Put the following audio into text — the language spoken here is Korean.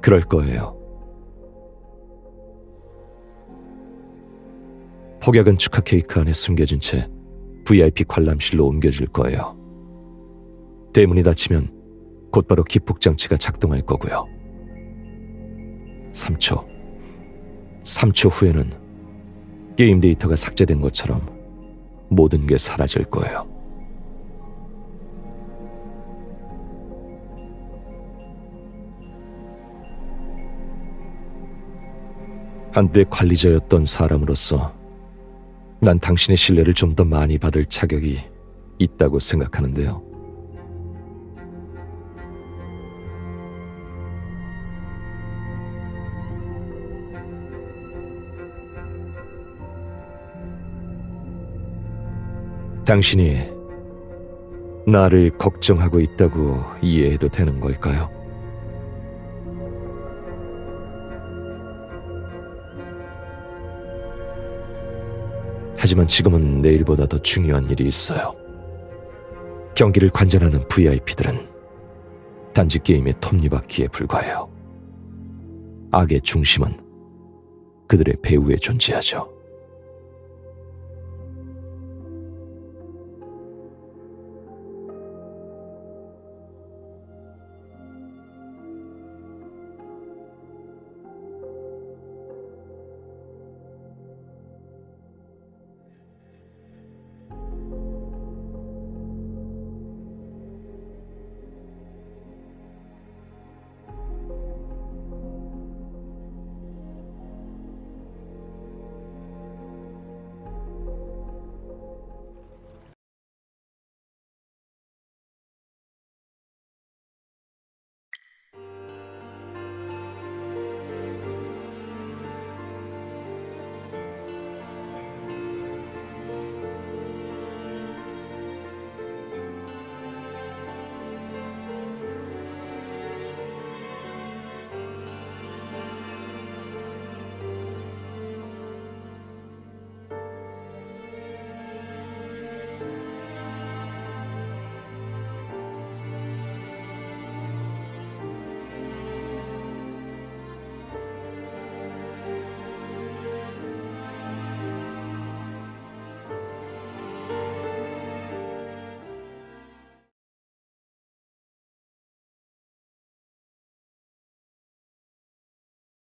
그럴 거예요. 폭약은 축하 케이크 안에 숨겨진 채 VIP 관람실로 옮겨질 거예요. 대문이 닫히면 곧바로 기폭 장치가 작동할 거고요. 3초. 3초 후에는 게임 데이터가 삭제된 것처럼 모든 게 사라질 거예요. 한때 관리자였던 사람으로서 난 당신의 신뢰를 좀 더 많이 받을 자격이 있다고 생각하는데요. 당신이 나를 걱정하고 있다고 이해해도 되는 걸까요? 하지만 지금은 내일보다 더 중요한 일이 있어요. 경기를 관전하는 VIP들은 단지 게임의 톱니바퀴에 불과해요. 악의 중심은 그들의 배후에 존재하죠.